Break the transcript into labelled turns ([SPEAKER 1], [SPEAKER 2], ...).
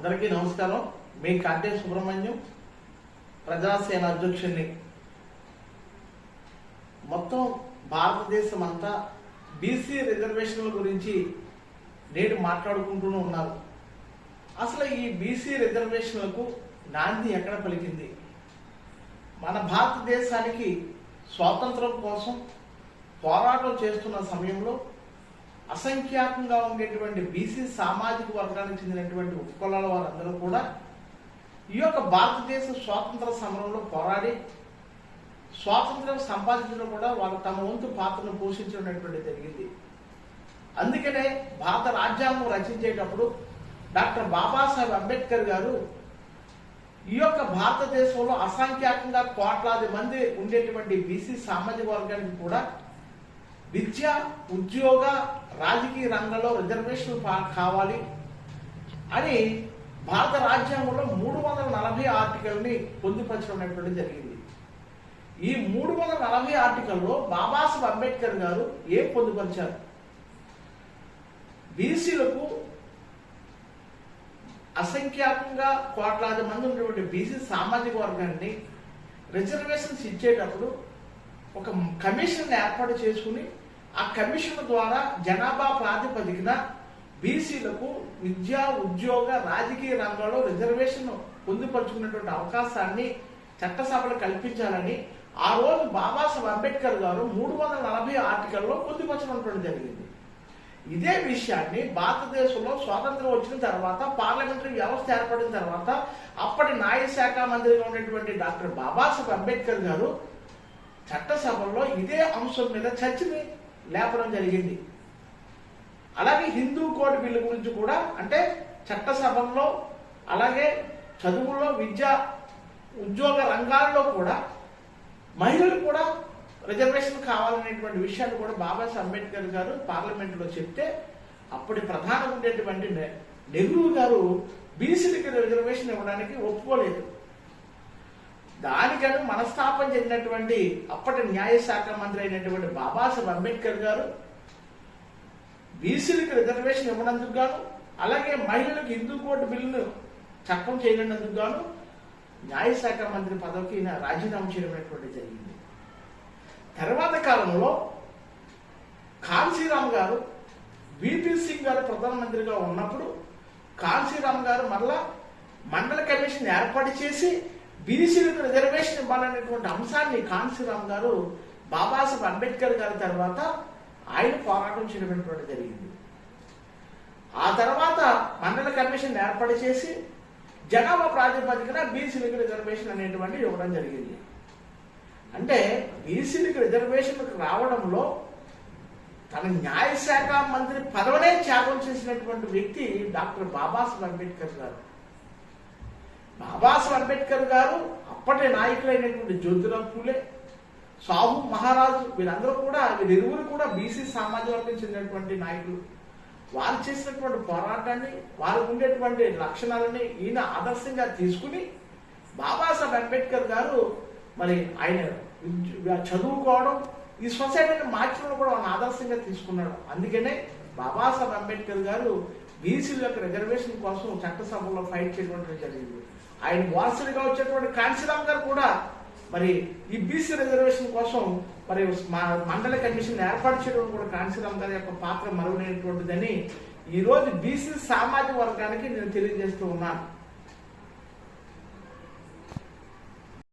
[SPEAKER 1] అందరికీ నమస్కారం. మీ కాటే సుబ్రహ్మణ్యం ప్రజాసేన అధ్యక్షుడిని మొత్తం భారతదేశం అంతా బీసీ రిజర్వేషన్ల గురించి నేడు మాట్లాడుకుంటూనే ఉన్నారు. అసలు ఈ బీసీ రిజర్వేషన్లకు నాంది ఎక్కడ పలికింది? మన భారతదేశానికి స్వాతంత్రం కోసం పోరాటం చేస్తున్న సమయంలో అసంఖ్యాకంగా ఉండేటువంటి బీసీ సామాజిక వర్గానికి చెందినటువంటి ఉపకులాల వారందరూ కూడా ఈ యొక్క భారతదేశ స్వాతంత్ర సమరంలో పోరాడి స్వాతంత్రం సంపాదించడం కూడా వాళ్ళు తమ వంతు పాత్రను పోషించినటువంటి జరిగింది. అందుకనే భారత రాజ్యాంగం రచించేటప్పుడు డాక్టర్ బాబాసాహెబ్ అంబేద్కర్ గారు ఈ యొక్క భారతదేశంలో అసంఖ్యాకంగా కోట్లాది మంది ఉండేటువంటి బీసీ సామాజిక వర్గానికి కూడా విద్య ఉద్యోగ రాజకీయ రంగంలో రిజర్వేషన్ కావాలి అని భారత రాజ్యాంగంలో మూడు వందల నలభై ఆర్టికల్ని పొందుపరచడం జరిగింది. ఈ మూడు వందల నలభై ఆర్టికల్లో బాబాసాహెబ్ అంబేద్కర్ గారు ఏం పొందుపరిచారు? బీసీలకు అసంఖ్యాకంగా కోట్లాది మంది ఉన్నటువంటి బీసీ సామాజిక వర్గాన్ని రిజర్వేషన్స్ ఇచ్చేటప్పుడు ఒక కమిషన్ ఏర్పాటు చేసుకుని ఆ కమిషన్ ద్వారా జనాభా ప్రాతిపదికన బీసీలకు విద్యా ఉద్యోగ రాజకీయ రంగంలో రిజర్వేషన్ పొందుపరుచుకున్నటువంటి అవకాశాన్ని చట్టసభలు కల్పించాలని ఆ రోజు బాబాసాహెబ్ అంబేద్కర్ గారు మూడు వందల నలభై ఆర్టికల్లో పొందుపరచడం జరిగింది. ఇదే విషయాన్ని భారతదేశంలో స్వాతంత్రం వచ్చిన తర్వాత పార్లమెంటరీ వ్యవస్థ ఏర్పడిన తర్వాత అప్పటి న్యాయశాఖ మంత్రిగా ఉన్నటువంటి డాక్టర్ బాబాసాహెబ్ అంబేద్కర్ గారు చట్టసభల్లో ఇదే అంశం మీద చర్చని లేపడం జరిగింది. అలాగే హిందూ కోడ్ బిల్లు గురించి కూడా అంటే చట్టసభల్లో అలాగే చదువుల్లో విద్య ఉద్యోగ రంగాల్లో కూడా మహిళలు కూడా రిజర్వేషన్ కావాలనేటువంటి విషయాన్ని కూడా బాబాసాహెబ్ అంబేద్కర్ గారు పార్లమెంట్లో చెప్తే అప్పటి ప్రధాన ఉండేటువంటి నె- నెహ్రూ గారు బీసీలకి రిజర్వేషన్ ఇవ్వడానికి ఒప్పుకోలేదు. దానికను మనస్తాపం చెందినటువంటి అప్పటి న్యాయశాఖ మంత్రి అయినటువంటి బాబాసాహెబ్ అంబేద్కర్ గారు బీసీలకు రిజర్వేషన్ ఇవ్వనందుకు గాను అలాగే మహిళలకు హిందూ కోర్టు బిల్లును చట్టం చేయనందుకు గాను న్యాయశాఖ మంత్రి పదవికి ఈయన రాజీనామా చేయడం జరిగింది. తర్వాత కాలంలో కాన్సీరామ్ గారు బీపీ సింగ్ గారు ప్రధానమంత్రిగా ఉన్నప్పుడు కాన్సీరామ్ గారు మరలా మండల కమిషన్ ఏర్పాటు చేసి బీసీలకు రిజర్వేషన్ ఇవ్వాలనేటువంటి అంశాన్ని కాన్సీరామ్ గారు బాబాసాహెబ్ అంబేద్కర్ గారి తర్వాత ఆయన పోరాటం చేయడం జరిగింది. ఆ తర్వాత మండల కమిషన్ ఏర్పాటు చేసి జనాభా ప్రాతిపదికన బీసీలకు రిజర్వేషన్ అనేటువంటి ఇవ్వడం జరిగింది. అంటే బీసీలకు రిజర్వేషన్లకు రావడంలో తన న్యాయశాఖ మంత్రి పదవనే త్యాగం చేసినటువంటి వ్యక్తి డాక్టర్ బాబాసాహెబ్ అంబేద్కర్ గారు. బాబాసాహెబ్ అంబేద్కర్ గారు అప్పటి నాయకులైనటువంటి జ్యోతిరావు పూలే సాహు మహారాజు వీరందరూ కూడా వీరిరువురు కూడా బీసీ సామాజిక వర్గం చెందినటువంటి నాయకులు. వారు చేసినటువంటి పోరాటాన్ని వారికి ఉండేటువంటి లక్షణాలని ఈయన ఆదర్శంగా తీసుకుని బాబాసాహెబ్ అంబేద్కర్ గారు మరి ఆయన చదువుకోవడం ఈ సొసైటీని మార్చడం కూడా ఆయన ఆదర్శంగా తీసుకున్నాడు. అందుకనే బాబాసాహెబ్ అంబేద్కర్ గారు బీసీల యొక్క రిజర్వేషన్ కోసం చట్టసభలో ఫైట్ చేయడం జరిగింది. ఆయన వారసుడిగా వచ్చేటువంటి కాంశీరామ్ గారు కూడా మరి ఈ బీసీ రిజర్వేషన్ కోసం మరి మా మండల కమిషన్ ఏర్పాటు చేయడం కూడా కాంశీరామ్ గారి యొక్క పాత్ర మరువలేనటువంటిదని ఈ రోజు బీసీ సామాజిక వర్గానికి నేను తెలియజేస్తూ ఉన్నాను.